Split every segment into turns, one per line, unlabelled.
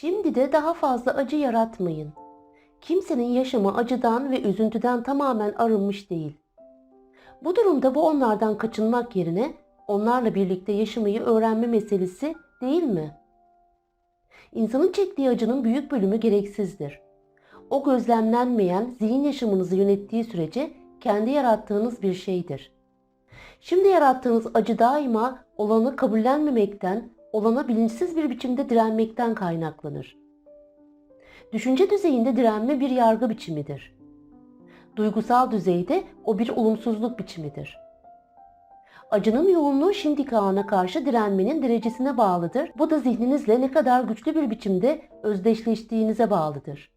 Şimdi de daha fazla acı yaratmayın. Kimsenin yaşamı acıdan ve üzüntüden tamamen arınmış değil. Bu durumda bu onlardan kaçınmak yerine onlarla birlikte yaşamayı öğrenme meselesi değil mi? İnsanın çektiği acının büyük bölümü gereksizdir. O gözlemlenmeyen zihin yaşamınızı yönettiği sürece kendi yarattığınız bir şeydir. Şimdi yarattığınız acı daima olanı kabullenmemekten, olana bilinçsiz bir biçimde direnmekten kaynaklanır. Düşünce düzeyinde direnme bir yargı biçimidir. Duygusal düzeyde o bir olumsuzluk biçimidir. Acının yoğunluğu şimdiki ana karşı direnmenin derecesine bağlıdır. Bu da zihninizle ne kadar güçlü bir biçimde özdeşleştiğinize bağlıdır.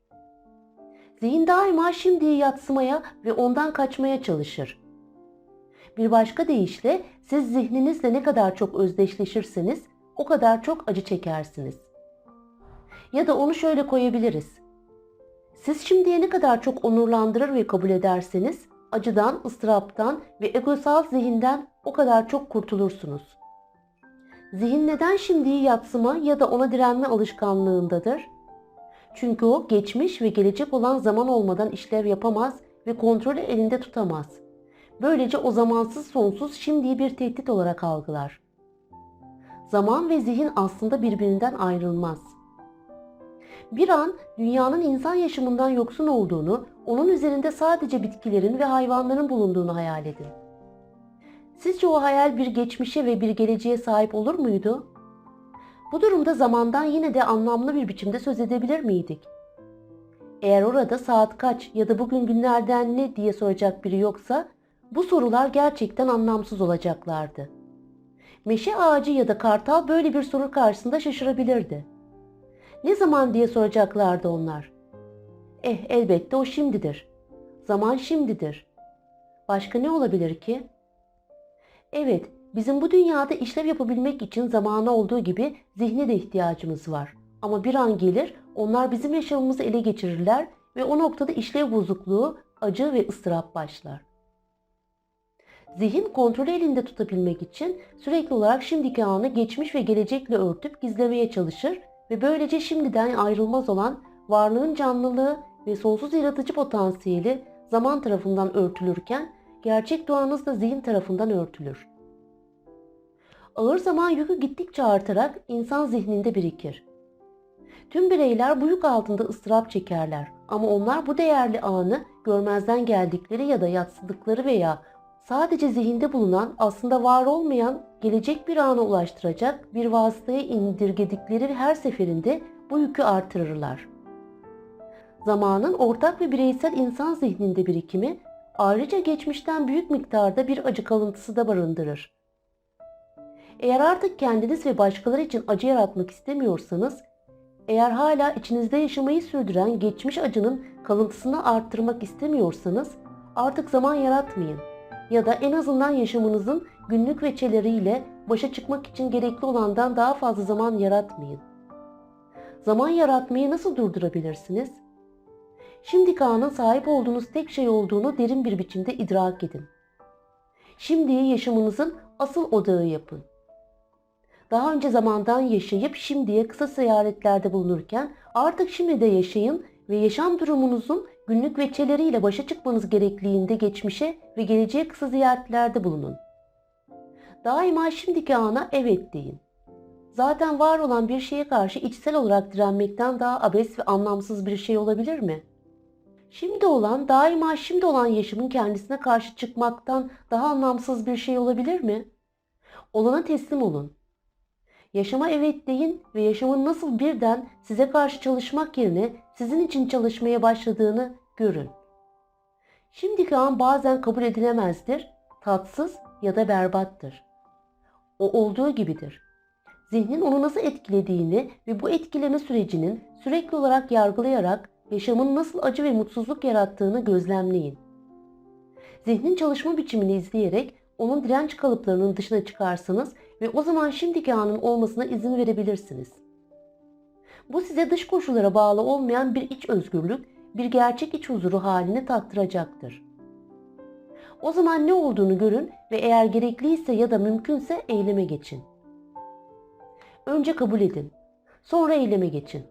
Zihin daima şimdiyi yatsımaya ve ondan kaçmaya çalışır. Bir başka deyişle siz zihninizle ne kadar çok özdeşleşirseniz o kadar çok acı çekersiniz. Ya da onu şöyle koyabiliriz. Siz şimdiye ne kadar çok onurlandırır ve kabul ederseniz acıdan, ıstıraptan ve egosal zihinden o kadar çok kurtulursunuz. Zihin neden şimdiyi yatsıma ya da ona direnme alışkanlığındadır? Çünkü o geçmiş ve gelecek olan zaman olmadan işlev yapamaz ve kontrolü elinde tutamaz. Böylece o zamansız sonsuz şimdiyi bir tehdit olarak algılar. Zaman ve zihin aslında birbirinden ayrılmaz. Bir an dünyanın insan yaşamından yoksun olduğunu, onun üzerinde sadece bitkilerin ve hayvanların bulunduğunu hayal edin. Sizce o hayal bir geçmişe ve bir geleceğe sahip olur muydu? Bu durumda zamandan yine de anlamlı bir biçimde söz edebilir miydik? Eğer orada saat kaç ya da bugün günlerden ne diye soracak biri yoksa bu sorular gerçekten anlamsız olacaklardı. Meşe ağacı ya da kartal böyle bir soru karşısında şaşırabilirdi. Ne zaman diye soracaklardı onlar. Eh elbette o şimdidir. Zaman şimdidir. Başka ne olabilir ki? Evet, bizim bu dünyada işlev yapabilmek için zamana olduğu gibi zihne de ihtiyacımız var. Ama bir an gelir, onlar bizim yaşamımızı ele geçirirler ve o noktada işlev bozukluğu, acı ve ıstırap başlar. Zihin kontrolü elinde tutabilmek için sürekli olarak şimdiki anı geçmiş ve gelecekle örtüp gizlemeye çalışır ve böylece şimdiden ayrılmaz olan varlığın canlılığı ve sonsuz yaratıcı potansiyeli zaman tarafından örtülürken gerçek doğanız da zihin tarafından örtülür. Ağır zaman yükü gittikçe artarak insan zihninde birikir. Tüm bireyler bu yük altında ıstırap çekerler ama onlar bu değerli anı görmezden geldikleri ya da yatsıdıkları veya sadece zihinde bulunan aslında var olmayan gelecek bir ana ulaştıracak bir vasıtaya indirgedikleri her seferinde bu yükü artırırlar. Zamanın ortak ve bireysel insan zihninde birikimi ayrıca geçmişten büyük miktarda bir acı kalıntısı da barındırır. Eğer artık kendiniz ve başkaları için acı yaratmak istemiyorsanız, eğer hala içinizde yaşamayı sürdüren geçmiş acının kalıntısını arttırmak istemiyorsanız artık zaman yaratmayın ya da en azından yaşamınızın günlük veçeleriyle başa çıkmak için gerekli olandan daha fazla zaman yaratmayın. Zaman yaratmayı nasıl durdurabilirsiniz? Şimdiki anın sahip olduğunuz tek şey olduğunu derin bir biçimde idrak edin. Şimdiyi yaşamınızın asıl odağı yapın. Daha önce zamandan yaşayıp şimdiye kısa seyahatlerde bulunurken artık şimdi de yaşayın ve yaşam durumunuzun günlük veçeleriyle başa çıkmanız gerekliliğinde geçmişe ve geleceğe kısa ziyaretlerde bulunun. Daima şimdiki ana evet deyin. Zaten var olan bir şeye karşı içsel olarak direnmekten daha abes ve anlamsız bir şey olabilir mi? Şimdi olan, daima şimdi olan yaşamın kendisine karşı çıkmaktan daha anlamsız bir şey olabilir mi? Olana teslim olun. Yaşama evet deyin ve yaşamın nasıl birden size karşı çalışmak yerine sizin için çalışmaya başladığını görün. Şimdiki an bazen kabul edilemezdir, tatsız ya da berbattır. O olduğu gibidir. Zihnin onu nasıl etkilediğini ve bu etkileme sürecinin sürekli olarak yargılayarak yaşamın nasıl acı ve mutsuzluk yarattığını gözlemleyin. Zihnin çalışma biçimini izleyerek onun direnç kalıplarının dışına çıkarsanız ve o zaman şimdiki anın olmasına izin verebilirsiniz. Bu size dış koşullara bağlı olmayan bir iç özgürlük, bir gerçek iç huzuru halini tattıracaktır. O zaman ne olduğunu görün ve eğer gerekliyse ya da mümkünse eyleme geçin. Önce kabul edin. Sonra eyleme geçin.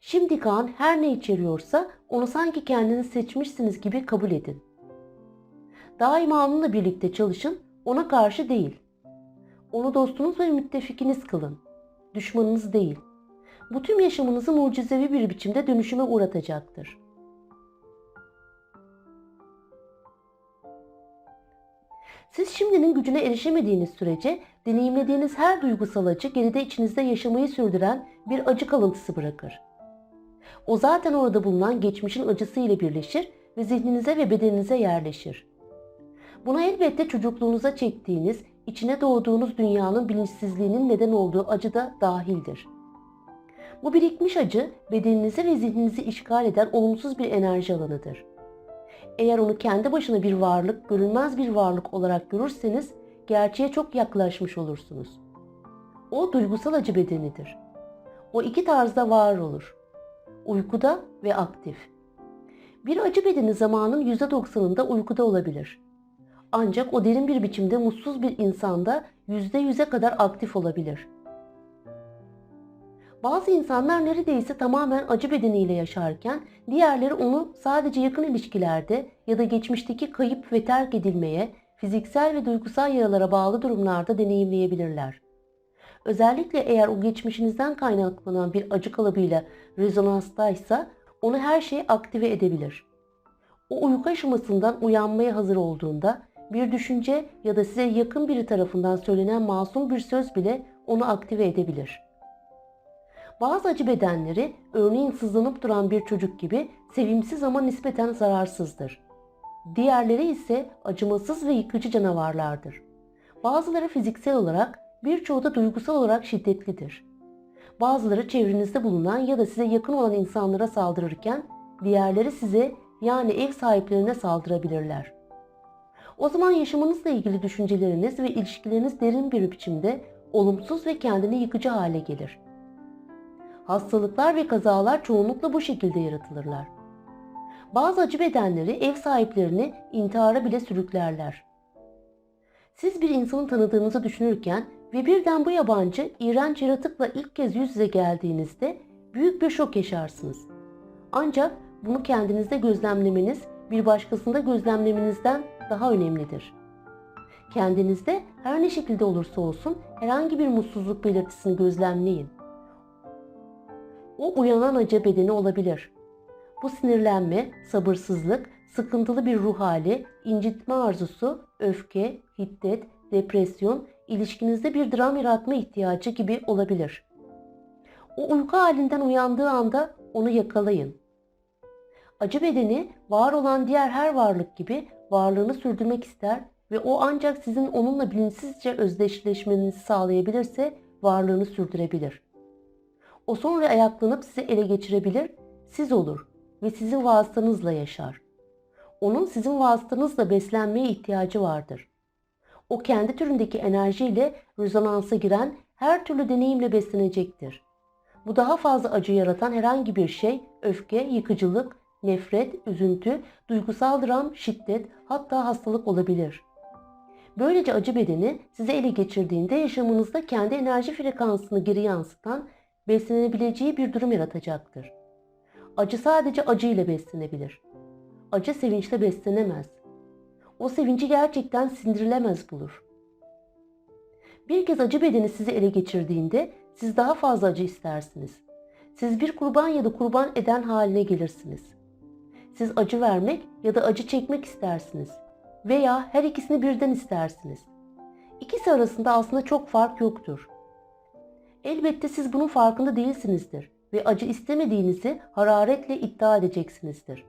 Şimdiki an her ne içeriyorsa onu sanki kendiniz seçmişsiniz gibi kabul edin. Daima onunla birlikte çalışın, ona karşı değil. Onu dostunuz ve müttefikiniz kılın. Düşmanınız değil. Bu tüm yaşamınızı mucizevi bir biçimde dönüşüme uğratacaktır. Siz şimdinin gücüne erişemediğiniz sürece deneyimlediğiniz her duygusal acı geride içinizde yaşamayı sürdüren bir acı kalıntısı bırakır. O zaten orada bulunan geçmişin acısı ile birleşir ve zihninize ve bedeninize yerleşir. Buna elbette çocukluğunuza çektiğiniz, içine doğduğunuz dünyanın bilinçsizliğinin neden olduğu acı da dahildir. Bu birikmiş acı bedeninizi ve zihninizi işgal eden olumsuz bir enerji alanıdır. Eğer onu kendi başına bir varlık, görünmez bir varlık olarak görürseniz gerçeğe çok yaklaşmış olursunuz. O duygusal acı bedenidir. O iki tarzda var olur. Uykuda ve aktif. Bir acı bedeni zamanın %90'ında uykuda olabilir. Ancak o derin bir biçimde mutsuz bir insanda %100'e kadar aktif olabilir. Bazı insanlar neredeyse tamamen acı bedeniyle yaşarken diğerleri onu sadece yakın ilişkilerde ya da geçmişteki kayıp ve terk edilmeye, fiziksel ve duygusal yaralara bağlı durumlarda deneyimleyebilirler. Özellikle eğer o geçmişinizden kaynaklanan bir acı kalıbıyla rezonanstaysa onu her şeyi aktive edebilir. O uyku aşamasından uyanmaya hazır olduğunda bir düşünce ya da size yakın biri tarafından söylenen masum bir söz bile onu aktive edebilir. Bazı acı bedenleri örneğin sızlanıp duran bir çocuk gibi sevimsiz ama nispeten zararsızdır. Diğerleri ise acımasız ve yıkıcı canavarlardır. Bazıları fiziksel olarak, birçoğu da duygusal olarak şiddetlidir. Bazıları çevrenizde bulunan ya da size yakın olan insanlara saldırırken diğerleri size yani ev sahiplerine saldırabilirler. O zaman yaşamınızla ilgili düşünceleriniz ve ilişkileriniz derin bir biçimde olumsuz ve kendini yıkıcı hale gelir. Hastalıklar ve kazalar çoğunlukla bu şekilde yaratılırlar. Bazı acı bedenleri ev sahiplerini intihara bile sürüklerler. Siz bir insanı tanıdığınızı düşünürken ve birden bu yabancı, iğrenç yaratıkla ilk kez yüz yüze geldiğinizde büyük bir şok yaşarsınız. Ancak bunu kendinizde gözlemlemeniz bir başkasında gözlemlemenizden daha önemlidir. Kendinizde her ne şekilde olursa olsun herhangi bir mutsuzluk belirtisini gözlemleyin. O uyanan acı bedeni olabilir. Bu sinirlenme, sabırsızlık, sıkıntılı bir ruh hali, incitme arzusu, öfke, hiddet, depresyon, ilişkinizde bir dram yaratma ihtiyacı gibi olabilir. O uyku halinden uyandığı anda onu yakalayın. Acı bedeni var olan diğer her varlık gibi varlığını sürdürmek ister ve o ancak sizin onunla bilinçsizce özdeşleşmenizi sağlayabilirse varlığını sürdürebilir. O sonra ayaklanıp sizi ele geçirebilir, siz olur ve sizin vasıtanızla yaşar. Onun sizin vasıtanızla beslenmeye ihtiyacı vardır. O kendi türündeki enerjiyle rezonansa giren her türlü deneyimle beslenecektir. Bu daha fazla acı yaratan herhangi bir şey, öfke, yıkıcılık, nefret, üzüntü, duygusal dram, şiddet, hatta hastalık olabilir. Böylece acı bedeni size ele geçirdiğinde yaşamınızda kendi enerji frekansını geri yansıtan, beslenebileceği bir durum yaratacaktır. Acı sadece acı ile beslenebilir. Acı sevinçle beslenemez. O sevinci gerçekten sindirilemez bulur. Bir kez acı bedeni sizi ele geçirdiğinde siz daha fazla acı istersiniz. Siz bir kurban ya da kurban eden haline gelirsiniz. Siz acı vermek ya da acı çekmek istersiniz. Veya her ikisini birden istersiniz. İkisi arasında aslında çok fark yoktur. Elbette siz bunun farkında değilsinizdir ve acı istemediğinizi hararetle iddia edeceksinizdir.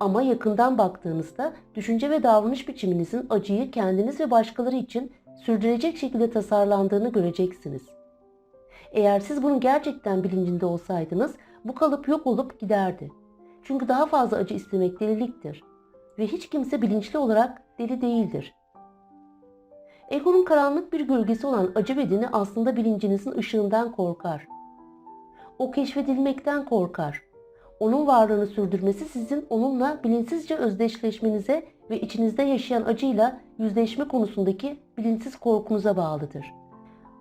Ama yakından baktığınızda düşünce ve davranış biçiminizin acıyı kendiniz ve başkaları için sürdürecek şekilde tasarlandığını göreceksiniz. Eğer siz bunun gerçekten bilincinde olsaydınız bu kalıp yok olup giderdi. Çünkü daha fazla acı istemek deliliktir ve hiç kimse bilinçli olarak deli değildir. Egonun karanlık bir gölgesi olan acı bedeni aslında bilincinizin ışığından korkar. O keşfedilmekten korkar. Onun varlığını sürdürmesi sizin onunla bilinçsizce özdeşleşmenize ve içinizde yaşayan acıyla yüzleşme konusundaki bilinçsiz korkunuza bağlıdır.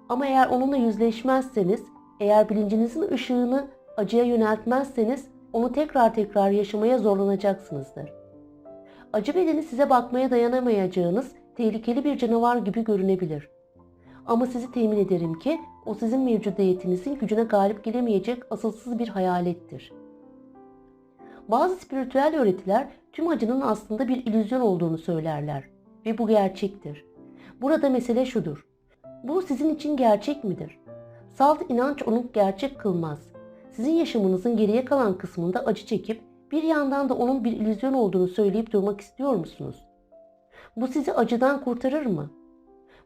Ama eğer onunla yüzleşmezseniz, eğer bilincinizin ışığını acıya yöneltmezseniz onu tekrar tekrar yaşamaya zorlanacaksınızdır. Acı bedeni size bakmaya dayanamayacağınız tehlikeli bir canavar gibi görünebilir. Ama sizi temin ederim ki o sizin mevcudiyetinizin gücüne galip gelemeyecek asılsız bir hayalettir. Bazı spiritüel öğretiler tüm acının aslında bir illüzyon olduğunu söylerler ve bu gerçektir. Burada mesele şudur. Bu sizin için gerçek midir? Salt inanç onu gerçek kılmaz. Sizin yaşamınızın geriye kalan kısmında acı çekip bir yandan da onun bir illüzyon olduğunu söyleyip durmak istiyor musunuz? Bu sizi acıdan kurtarır mı?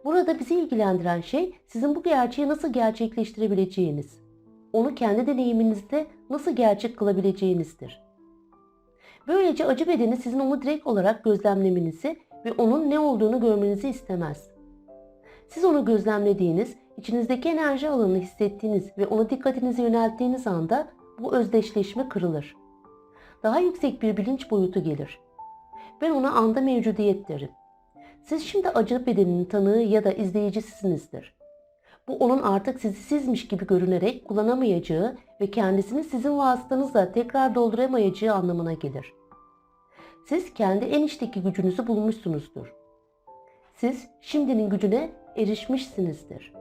Burada bizi ilgilendiren şey sizin bu gerçeği nasıl gerçekleştirebileceğiniz. Onu kendi deneyiminizde nasıl gerçek kılabileceğinizdir. Böylece acı bedeni sizin onu direkt olarak gözlemlemenizi ve onun ne olduğunu görmenizi istemez. Siz onu gözlemlediğiniz, içinizdeki enerji alanını hissettiğiniz ve ona dikkatinizi yönelttiğiniz anda bu özdeşleşme kırılır. Daha yüksek bir bilinç boyutu gelir. Ben ona anda mevcudiyet derim. Siz şimdi acı bedeninin tanığı ya da izleyicisinizdir. Bu onun artık sizi sizmiş gibi görünerek kullanamayacağı ve kendisini sizin vasıtanızla tekrar dolduramayacağı anlamına gelir. Siz kendi en içteki gücünüzü bulmuşsunuzdur. Siz şimdinin gücüne erişmişsinizdir.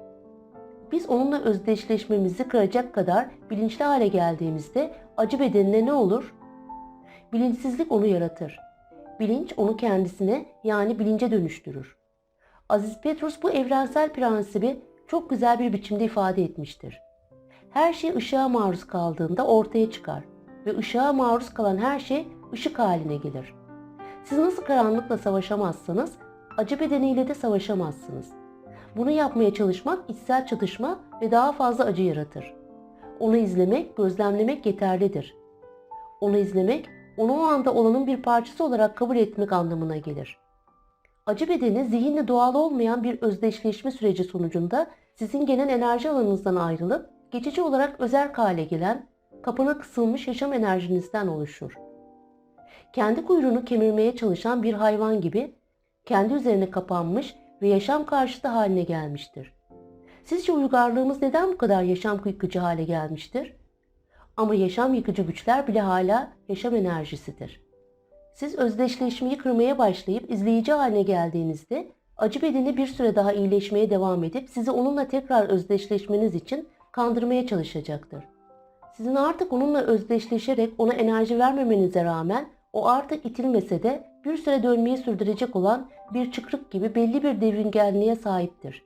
Biz onunla özdeşleşmemizi kıracak kadar bilinçli hale geldiğimizde acı bedenine ne olur? Bilinçsizlik onu yaratır. Bilinç onu kendisine yani bilince dönüştürür. Aziz Petrus bu evrensel prensibi çok güzel bir biçimde ifade etmiştir. Her şey ışığa maruz kaldığında ortaya çıkar ve ışığa maruz kalan her şey ışık haline gelir. Siz nasıl karanlıkla savaşamazsanız acı bedeniyle de savaşamazsınız. Bunu yapmaya çalışmak içsel çatışma ve daha fazla acı yaratır. Onu izlemek, gözlemlemek yeterlidir. Onu izlemek, onu o anda olanın bir parçası olarak kabul etmek anlamına gelir. Acı bedeni zihinle doğal olmayan bir özdeşleşme süreci sonucunda sizin genel enerji alanınızdan ayrılıp geçici olarak özerk hale gelen, kapına kısılmış yaşam enerjinizden oluşur. Kendi kuyruğunu kemirmeye çalışan bir hayvan gibi kendi üzerine kapanmış ve yaşam karşıtı haline gelmiştir. Sizce uygarlığımız neden bu kadar yaşam yıkıcı hale gelmiştir? Ama yaşam yıkıcı güçler bile hala yaşam enerjisidir. Siz özdeşleşmeyi kırmaya başlayıp izleyici haline geldiğinizde acı bedeni bir süre daha iyileşmeye devam edip sizi onunla tekrar özdeşleşmeniz için kandırmaya çalışacaktır. Sizin artık onunla özdeşleşerek ona enerji vermemenize rağmen o artık itilmese de bir süre dönmeyi sürdürecek olan bir çıkrık gibi belli bir devringenliğe sahiptir.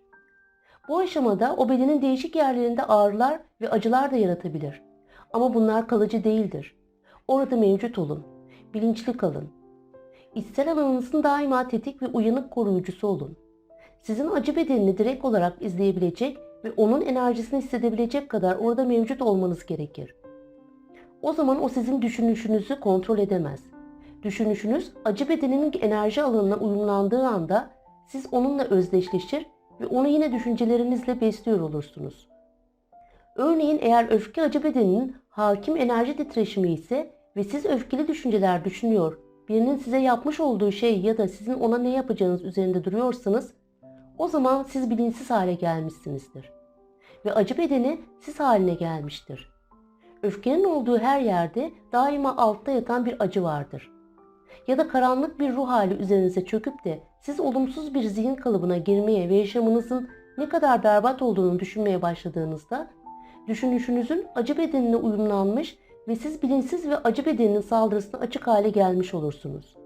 Bu aşamada o bedenin değişik yerlerinde ağrılar ve acılar da yaratabilir. Ama bunlar kalıcı değildir. Orada mevcut olun. Bilinçli kalın. İçsel alanınızın daima tetik ve uyanık koruyucusu olun. Sizin acı bedenini direkt olarak izleyebilecek ve onun enerjisini hissedebilecek kadar orada mevcut olmanız gerekir. O zaman o sizin düşünüşünüzü kontrol edemez. Düşünüşünüz acı bedeninin enerji alanına uyumlandığı anda siz onunla özdeşleşir ve onu yine düşüncelerinizle besliyor olursunuz. Örneğin eğer öfke acı bedeninin hakim enerji titreşimi ise ve siz öfkeli düşünceler düşünüyor, birinin size yapmış olduğu şey ya da sizin ona ne yapacağınız üzerinde duruyorsanız o zaman siz bilinçsiz hale gelmişsinizdir. Ve acı bedeni siz haline gelmiştir. Öfkenin olduğu her yerde daima altta yatan bir acı vardır. Ya da karanlık bir ruh hali üzerinize çöküp de siz olumsuz bir zihin kalıbına girmeye ve yaşamınızın ne kadar berbat olduğunu düşünmeye başladığınızda düşünüşünüzün acı bedenine uyumlanmış ve siz bilinçsiz ve acı bedeninin saldırısına açık hale gelmiş olursunuz.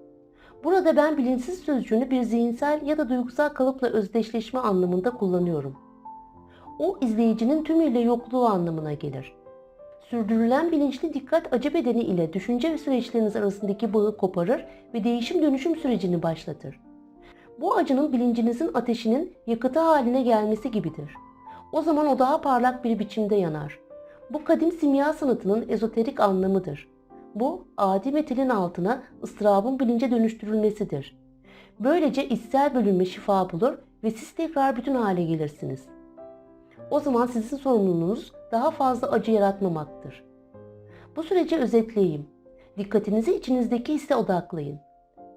Burada ben bilinçsiz sözcüğünü bir zihinsel ya da duygusal kalıpla özdeşleşme anlamında kullanıyorum. O izleyicinin tümüyle yokluğu anlamına gelir. Sürdürülen bilinçli dikkat acı bedeni ile düşünce ve süreçleriniz arasındaki bağı koparır ve değişim dönüşüm sürecini başlatır. Bu acının bilincinizin ateşinin yakıtı haline gelmesi gibidir. O zaman o daha parlak bir biçimde yanar. Bu kadim simya sanatının ezoterik anlamıdır. Bu adi metalin altına ıstırabın bilince dönüştürülmesidir. Böylece içsel bölünme şifa bulur ve siz tekrar bütün hale gelirsiniz. O zaman sizin sorumluluğunuz daha fazla acı yaratmamaktır. Bu süreci özetleyeyim. Dikkatinizi içinizdeki hisse odaklayın.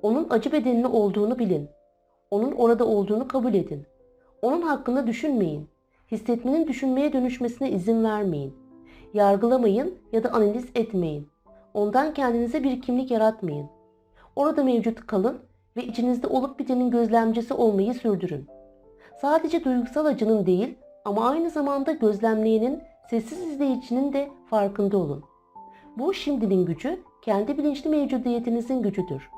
Onun acı bedenini olduğunu bilin. Onun orada olduğunu kabul edin. Onun hakkında düşünmeyin. Hissetmenin düşünmeye dönüşmesine izin vermeyin. Yargılamayın ya da analiz etmeyin. Ondan kendinize bir kimlik yaratmayın. Orada mevcut kalın ve içinizde olup bitenin gözlemcisi olmayı sürdürün. Sadece duygusal acının değil ama aynı zamanda gözlemleyenin, sessiz izleyicinin de farkında olun. Bu şimdinin gücü, kendi bilinçli mevcudiyetinizin gücüdür.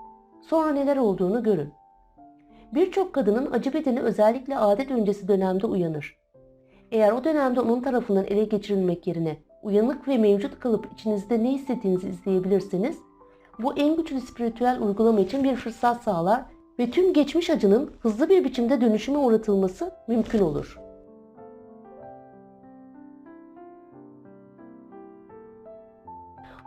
Sonra neler olduğunu görün. Birçok kadının acı bedeni özellikle adet öncesi dönemde uyanır. Eğer o dönemde onun tarafından ele geçirilmek yerine uyanık ve mevcut kalıp içinizde ne hissettiğinizi izleyebilirseniz, bu en güçlü spiritüel uygulama için bir fırsat sağlar ve tüm geçmiş acının hızlı bir biçimde dönüşüme uğratılması mümkün olur.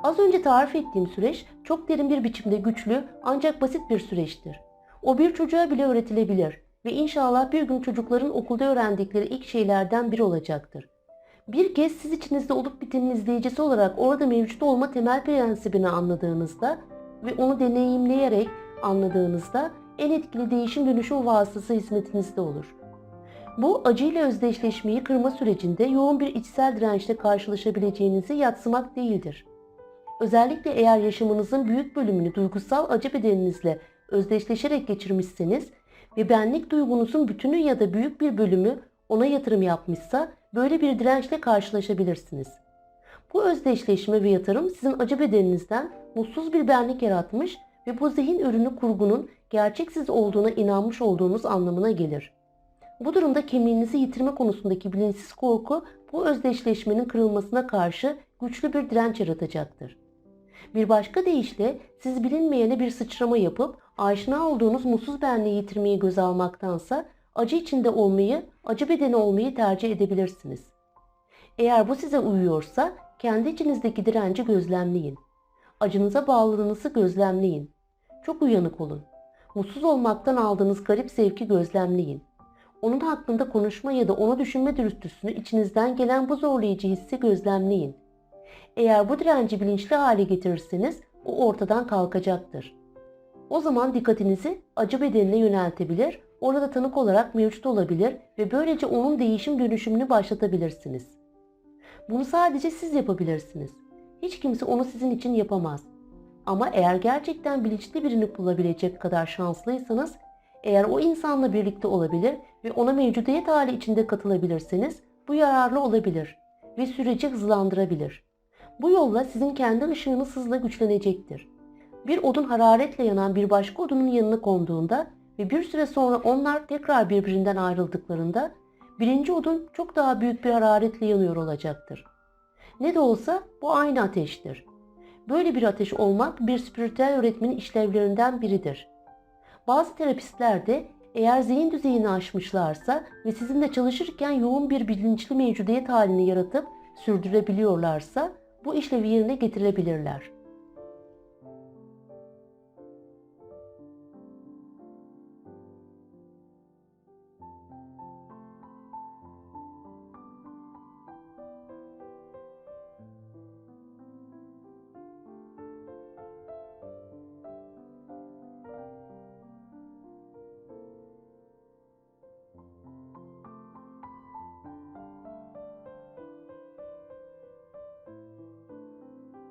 Az önce tarif ettiğim süreç çok derin bir biçimde güçlü ancak basit bir süreçtir. O bir çocuğa bile öğretilebilir ve inşallah bir gün çocukların okulda öğrendikleri ilk şeylerden biri olacaktır. Bir kez siz içinizde olup bitenin izleyicisi olarak orada mevcut olma temel prensibini anladığınızda ve onu deneyimleyerek anladığınızda en etkili değişim dönüşüm vasıtası hizmetinizde olur. Bu acıyla özdeşleşmeyi kırma sürecinde yoğun bir içsel dirençle karşılaşabileceğinizi yatsımak değildir. Özellikle eğer yaşamınızın büyük bölümünü duygusal acı bedeninizle özdeşleşerek geçirmişseniz ve benlik duygunuzun bütünü ya da büyük bir bölümü ona yatırım yapmışsa böyle bir dirençle karşılaşabilirsiniz. Bu özdeşleşme ve yatırım sizin acı bedeninizden mutsuz bir benlik yaratmış ve bu zihin ürünü kurgunun gerçeksiz olduğuna inanmış olduğunuz anlamına gelir. Bu durumda kimliğinizi yitirme konusundaki bilinçsiz korku bu özdeşleşmenin kırılmasına karşı güçlü bir direnç yaratacaktır. Bir başka deyişle siz bilinmeyene bir sıçrama yapıp aşina olduğunuz mutsuz benliği yitirmeyi göze almaktansa acı içinde olmayı, acı bedeni olmayı tercih edebilirsiniz. Eğer bu size uyuyorsa kendi içinizdeki direnci gözlemleyin. Acınıza bağlılığınızı gözlemleyin. Çok uyanık olun. Mutsuz olmaktan aldığınız garip zevki gözlemleyin. Onun hakkında konuşma ya da onu düşünme dürüstlüsünü içinizden gelen bu zorlayıcı hissi gözlemleyin. Eğer bu direnci bilinçli hale getirirseniz o ortadan kalkacaktır. O zaman dikkatinizi acı bedenine yöneltebilir, orada tanık olarak mevcut olabilir ve böylece onun değişim dönüşümünü başlatabilirsiniz. Bunu sadece siz yapabilirsiniz. Hiç kimse onu sizin için yapamaz. Ama eğer gerçekten bilinçli birini bulabilecek kadar şanslıysanız, eğer o insanla birlikte olabilir ve ona mevcudiyet hali içinde katılabilirseniz bu yararlı olabilir ve süreci hızlandırabilir. Bu yolla sizin kendi ışığınız hızla güçlenecektir. Bir odun hararetle yanan bir başka odunun yanına konduğunda ve bir süre sonra onlar tekrar birbirinden ayrıldıklarında birinci odun çok daha büyük bir hararetle yanıyor olacaktır. Ne de olsa bu aynı ateştir. Böyle bir ateş olmak bir spiritüel öğretmenin işlevlerinden biridir. Bazı terapistler de eğer zihin düzeyini aşmışlarsa ve sizinle çalışırken yoğun bir bilinçli mevcudiyet halini yaratıp sürdürebiliyorlarsa bu işlevi yerine getirebilirler.